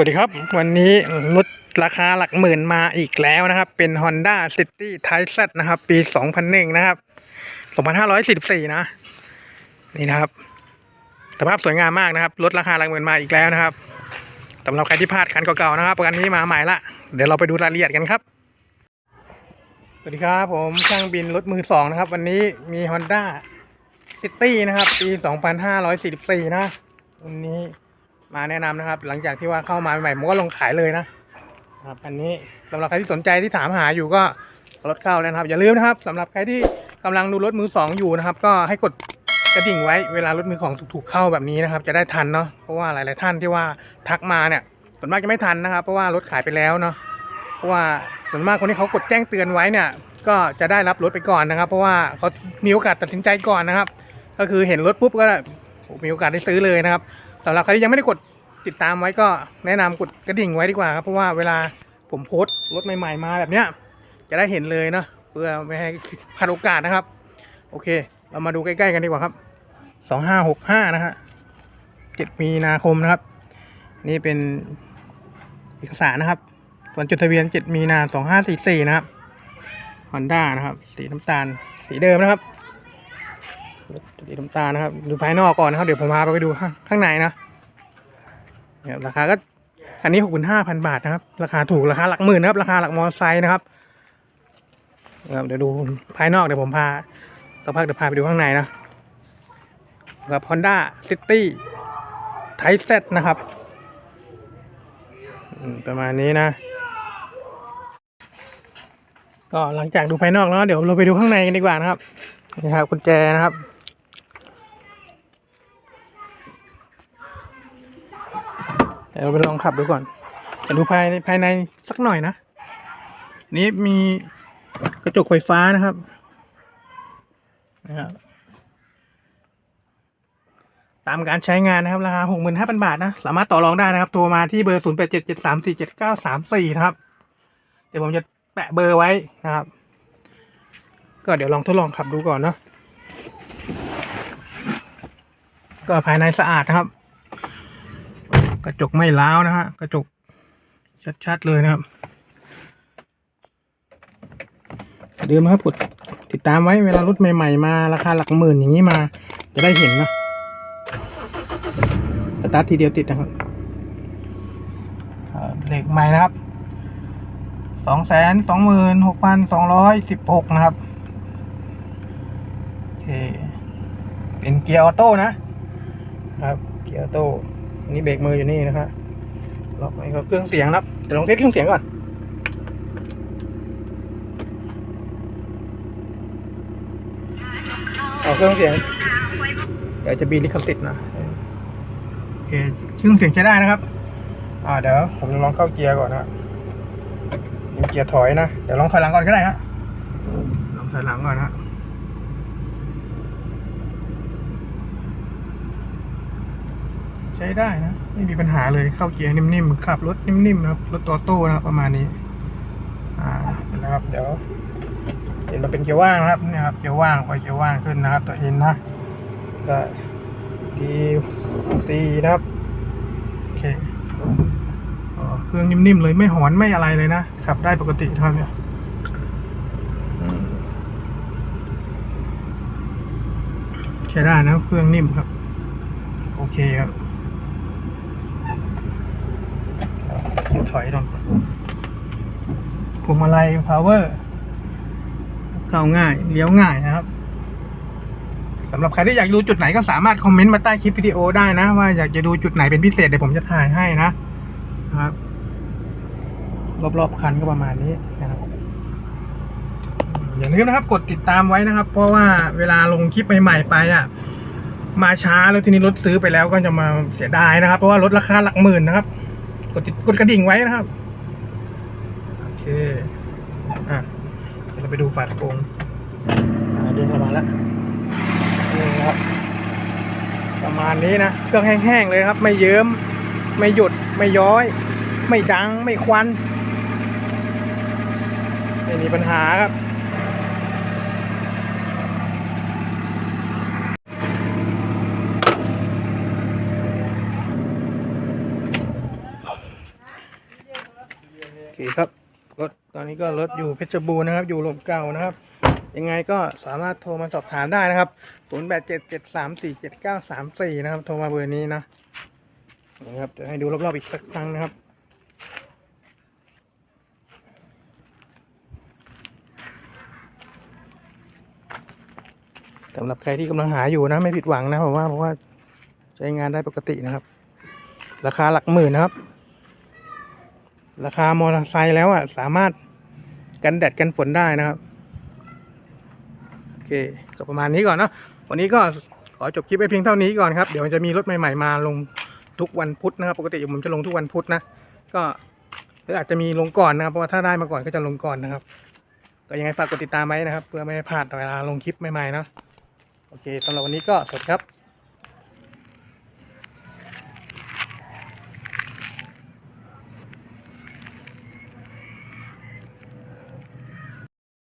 วัสดีครับ วันนี้รถราคาหลักหมื่นมาอีกแล้วนะครับ เป็น Honda City Type Z นะครับ ปี 2001 นะครับ 2544 นะ นี่นะครับ สภาพสวยงามมากนะครับ รถราคาหลักหมื่นมาอีกแล้วนะครับสำหรับใครที่พลาดคันเก่าๆนะครับประกันนี้มาใหม่ละ เดี๋ยวเราไปดูรายละเอียดกันครับ สวัสดีครับ ผมช่างบินรถมือสองนะครับ วันนี้มี Honda City นะครับ ปี 2544 นะ วันนี้ มาแนะนำนะครับ หลังจากที่ว่าเข้ามาใหม่ๆผมก็ลงขายเลยนะครับอันนี้สำหรับใครที่สนใจที่ถามหาอยู่ก็รถเข้าแล้วนะครับ อย่าลืมนะครับสำหรับใครที่กำลังดูรถมือสองอยู่นะครับ ก็ให้กดกระดิ่งไว้เวลารถมือของถูกๆเข้าแบบนี้นะครับ จะได้ทันเนาะเพราะว่าหลายๆท่านที่ว่าทักมาเนี่ยส่วนมากจะไม่ทันนะครับ เพราะว่ารถขายไปแล้วเนาะเพราะว่าส่วนมากคนที่เขากดแจ้งเตือนไว้เนี่ย ก็จะได้รับรถไปก่อนนะครับ เพราะว่าเขามีโอกาสตัดสินใจก่อนนะครับ ก็คือเห็นรถปุ๊บก็มีโอกาสได้ซื้อเลยนะครับ สำหรับใครที่ยังไม่ได้กดติดตามไว้ก็แนะนำกดกระดิ่งไว้ดีกว่าครับเพราะว่าเวลาผมโพสต์รถใหม่ๆมาแบบเนี้ยจะได้เห็นเลยเนาะเพื่อไม่ให้พลาดโอกาสนะครับ โอเค เรามาดูใกล้ๆกันดีกว่าครับสองห้าหกห้านะฮะเจ็ดมีนาคมนะครับ นี่เป็นเอกสารนะครับส่วนจดทะเบียนเจ็ดมีนาสองห้าสี่สี่นะครับฮอนด้านะครับ สีน้ำตาลสีเดิมนะครับ สีน้ำตาลนะครับ ดูภายนอกก่อนนะครับ เดี๋ยวผมพาไปดูข้างางในนะเนี่ยราคาก็อันนี้หกพันห้าพันบาทนะครับ ราคาถูกราคาหลักหมื่นนะครับ ราคาหลักมอไซค์นะครับเดี๋ยวดูภายนอกเดี๋ยวผมพาสักพักเดี๋ยวพาไปดูข้างในนะกับ Honda City Type Z นะครับประมาณนี้นะ ก็หลังจากดูภายนอกแล้วเดี๋ยวเราไปดูข้างในกันดีกว่านะครับนี่ครับกุญแจนะครับ ดี๋ยวเราไปลองขับดูก่อนจะดูภายในภายในสักหน่อยนะ นี้มีกระจกไฟฟ้านะครับนะครับ ตามการใช้งานนะครับราคาหกหมื่นห้าพันบาทนะ สามารถต่อรองได้นะครับ โทรมาที่เบอร์ศูนย์แปดเจ็ดเจ็ดสามสี่เจ็ดเก้าสามสี่นะครับ เดี๋ยวผมจะแปะเบอร์ไว้นะครับ ก็เดี๋ยวลองทดลองขับดูก่อนเนาะก็ภายในสะอาดนะครับ กระจกไม่ล้าวนะฮะ กระจกชัดๆเลยนะครับอย่าลืมครับกดติดตามไว้เวลารถใหม่ๆมาราคาหลักหมื่นอย่างนี้มา จะได้เห็นนะสตาร์ททีเดียวติดนะครับเหล็กใหม่นะครับสองแสนสองหมื่นหกพันสองร้อยสิบหกนะครับโอเคเป็นเกียร์ออโต้นะครับ เกียร์ออโต้ นนี้เบรกมืออยู่นี่นะครับล็อกไว้ก็เครื่องเสียงครับเดี๋ยวลองเทสเครื่องเสียงก่อนเอาเครื่องเสียงเดี๋ยวจะบีลิขสิทธิ์นะโอเคเครื่องเสียงใช้ได้นะครับ อ่าเดี๋ยวผมลองเข้าเกียร์ก่อนนะเกียร์ถอยนะ เดี๋ยวลองถอยหลังก่อนก็ได้ฮะลองถอยหลังก่อนนะ ใช้ได้นะ ไม่มีปัญหาเลยเข้าเกียร์นิ่มๆขับรถนิ่มๆนะครับรถตัวโต้นะครับประมาณนี้ อ่าเสร็จแล้วครับเดี๋ยวเห็นมันเป็นเกียร์ว่างนะครับเนี่ยครับเกียร์ว่างปล่อเกียร์ว่างขึ้นนะครับ ตัวเอ็นนะก็ดีซีนะครับโอเคอ๋อเครื่องนิ่มๆเลยไม่หอนไม่อะไรเลยนะขับได้ปกติครับเนี่ยใช้ได้นะเครื่องนิ่มครับ โอเคครับเดี๋ยว ถอยลงพวงมาลัย power เข้าง่ายเลี้ยวง่ายนะครับสำหรับใครที่อยากดูจุดไหนก็สามารถคอมเมนต์มาใต้คลิปวิดีโอได้นะ ว่าอยากจะดูจุดไหนเป็นพิเศษเดี๋ยวผมจะถ่ายให้นะครับ รอบๆคันก็ประมาณนี้นะครับอย่าลืมนะครับ กดติดตามไว้นะครับ เพราะว่าเวลาลงคลิปใหม่ๆไปอะ มาช้าแล้วทีนี้รถซื้อไปแล้วก็จะมาเสียดายนะครับ เพราะว่ารถราคาหลักหมื่นนะครับ ดติดกดกระดิ่งไว้นะครับ โอเค อะเดี๋ยวเราไปดูฝาตะโกงอ่าเดินเข้ามาแล้วนี่ครับ ประมาณนี้นะ เครื่องแห้งๆเลยครับ ไม่เยิ้ม ไม่หยุด ไม่ย้อย ไม่ดัง ไม่ควัน ไม่มีปัญหาครับ เคครับรถตอนนี้ก็รถอยู่เพชรบูรณ์นะครับ อยู่ลมเก่านะครับ ยังไงก็สามารถโทรมาสอบถามได้นะครับ0 8 7 7 3 4 7 9 3 4นะครับ โทรมาเบอร์นี้นะนะครับเดี๋ยวให้ดูรอบๆอีกสักครั้งนะครับสำหรับใครที่กำลังหาอยู่นะ ไม่ผิดหวังนะผมว่าเพราะว่าใช้งานได้ปกตินะครับ ราคาหลักหมื่นนะครับ ราคามอเตอร์ไซค์แล้วอะสามารถกันแดดกันฝนได้นะครับโอเคก็ประมาณนี้ก่อนเนอะวันนี้ก็ขอจบคลิปไปเพียงเท่านี้ก่อนครับเดี๋ยวมันจะมีรถใหม่ๆมาลงทุกวันพุธนะครับ ปกติผมจะลงทุกวันพุธนะก็หรืออาจจะมีลงก่อนนะครับเพราะว่าถ้าได้มาก่อนก็จะลงก่อนนะครับ ก็ยังไงฝากกดติดตามไว้นะครับ เพื่อไม่ให้พลาดเวลาลงคลิปใหม่ๆเนอะโอเคสำหรับวันนี้ก็สวัสดีครับ